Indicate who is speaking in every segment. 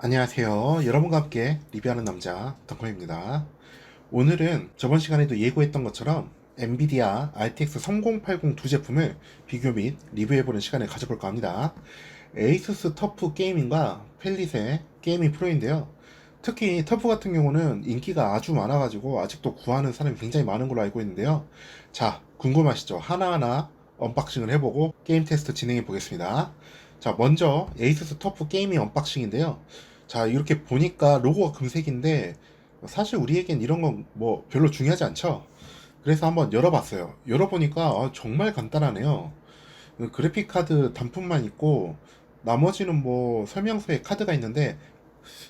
Speaker 1: 안녕하세요. 여러분과 함께 리뷰하는 남자 덩커입니다. 오늘은 저번 시간에도 예고했던 것처럼 엔비디아 RTX 3080 두 제품을 비교 및 리뷰해보는 시간을 가져볼까 합니다. 에이수스 터프 게이밍과 펠릿의 게이밍 프로인데요. 특히 터프 같은 경우는 인기가 아주 많아가지고 아직도 구하는 사람이 굉장히 많은 걸로 알고 있는데요. 자, 궁금하시죠? 하나하나 언박싱을 해보고 게임 테스트 진행해 보겠습니다. 자, 먼저 에이수스 터프 게이밍 언박싱인데요. 자, 이렇게 보니까 로고가 금색인데 사실 우리에겐 이런 건 뭐 별로 중요하지 않죠. 그래서 한번 열어봤어요. 열어보니까 아, 정말 간단하네요. 그 그래픽 카드 단품만 있고 나머지는 뭐 설명서에 카드가 있는데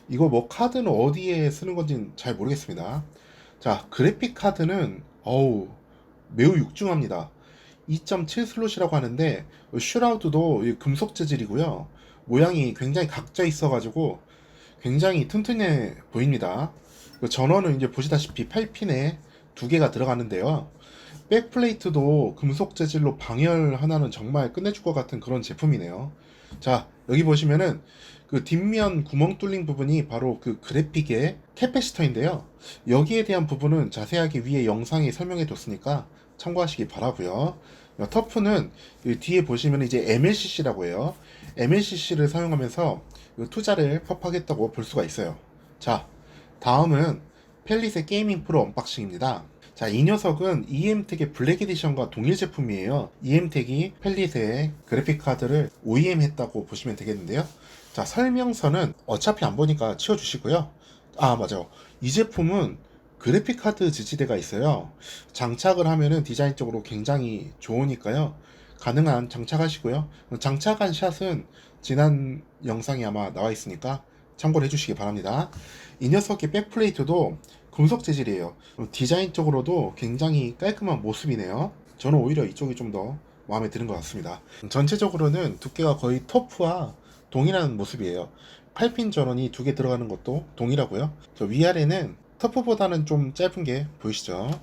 Speaker 1: 이거 뭐 카드는 어디에 쓰는 건지는 잘 모르겠습니다. 자, 그래픽 카드는 어우 매우 육중합니다. 2.7 슬롯이라고 하는데 슈라우드도 이 금속 재질이고요. 모양이 굉장히 각져 있어가지고 굉장히 튼튼해 보입니다. 그 전원은 이제 보시다시피 8핀에 두 개가 들어가는데요. 백플레이트도 금속 재질로 방열 하나는 정말 끝내줄 것 같은 그런 제품이네요. 자, 여기 보시면은 그 뒷면 구멍 뚫린 부분이 바로 그 그래픽의 캐패시터인데요. 여기에 대한 부분은 자세하게 위에 영상에 설명해 뒀으니까 참고하시기 바라고요. 터프는 이 뒤에 보시면 이제 MLCC라고 해요. MLCC를 사용하면서 그 투자를 펍하겠다고 볼 수가 있어요. 자, 다음은 펠릿의 게이밍 프로 언박싱입니다. 자, 이 녀석은 EM텍의 블랙 에디션과 동일 제품이에요. EM텍이 펠릿의 그래픽 카드를 OEM 했다고 보시면 되겠는데요. 자, 설명서는 어차피 안 보니까 치워주시고요. 아, 맞아. 이 제품은 그래픽 카드 지지대가 있어요. 장착을 하면은 디자인적으로 굉장히 좋으니까요. 가능한 장착하시고요. 장착한 샷은 지난 영상에 아마 나와 있으니까 참고를 해주시기 바랍니다. 이 녀석의 백플레이트도 금속 재질이에요. 디자인적으로도 굉장히 깔끔한 모습이네요. 저는 오히려 이쪽이 좀 더 마음에 드는 것 같습니다. 전체적으로는 두께가 거의 터프와 동일한 모습이에요. 8핀 전원이 두 개 들어가는 것도 동일하고요. 저 위아래는 터프보다는 좀 짧은 게 보이시죠?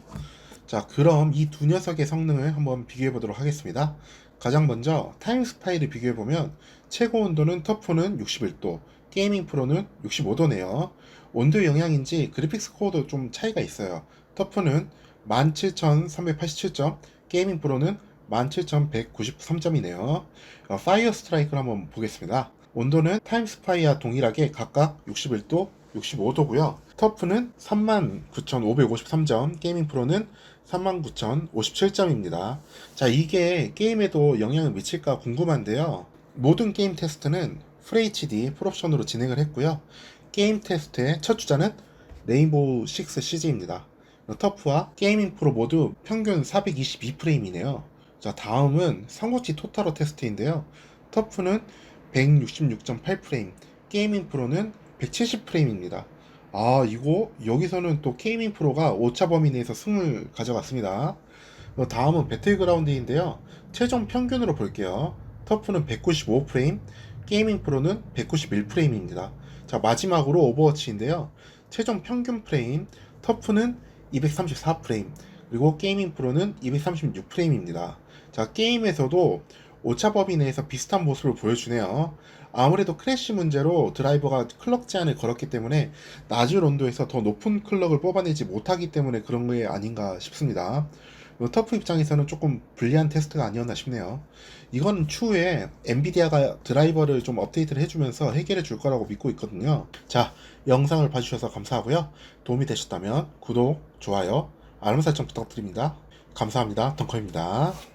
Speaker 1: 자, 그럼 이 두 녀석의 성능을 한번 비교해 보도록 하겠습니다. 가장 먼저 타임스 파이를 비교해 보면 최고 온도는 터프는 61도, 게이밍 프로는 65도네요. 온도 영향인지 그래픽 스 코어도 좀 차이가 있어요. 터프는 17,387점, 게이밍 프로는 17,193점이네요. 어, 파이어 스트라이크를 한번 보겠습니다. 온도는 타임스파이와 동일하게 각각 61도, 65도고요. 터프는 39,553점, 게이밍 프로는 39,057점입니다. 자, 이게 게임에도 영향을 미칠까 궁금한데요. 모든 게임 테스트는 FHD 풀옵션으로 진행을 했고요. 게임 테스트의 첫 주자는 레인보우 6 CG입니다. 터프와 게이밍 프로 모두 평균 422프레임이네요. 자, 다음은 삼국지 토탈어 테스트인데요. 터프는 166.8프레임, 게이밍 프로는 170프레임입니다. 아, 이거 여기서는 또 게이밍 프로가 오차 범위 내에서 승을 가져갔습니다. 어, 다음은 배틀그라운드인데요. 최종 평균으로 볼게요. 터프는 195프레임, 게이밍 프로는 191프레임입니다. 자, 마지막으로 오버워치인데요. 최종 평균 프레임, 터프는 234프레임, 그리고 게이밍 프로는 236프레임입니다. 자, 게임에서도 오차 범위 내에서 비슷한 모습을 보여주네요. 아무래도 크래쉬 문제로 드라이버가 클럭 제한을 걸었기 때문에 낮은 온도에서 더 높은 클럭을 뽑아내지 못하기 때문에 그런 게 아닌가 싶습니다. 어, 터프 입장에서는 조금 불리한 테스트가 아니었나 싶네요. 이건 추후에 엔비디아가 드라이버를 좀 업데이트를 해주면서 해결해 줄 거라고 믿고 있거든요. 자, 영상을 봐주셔서 감사하고요. 도움이 되셨다면 구독, 좋아요, 알람 설정 부탁드립니다. 감사합니다. 덩커입니다.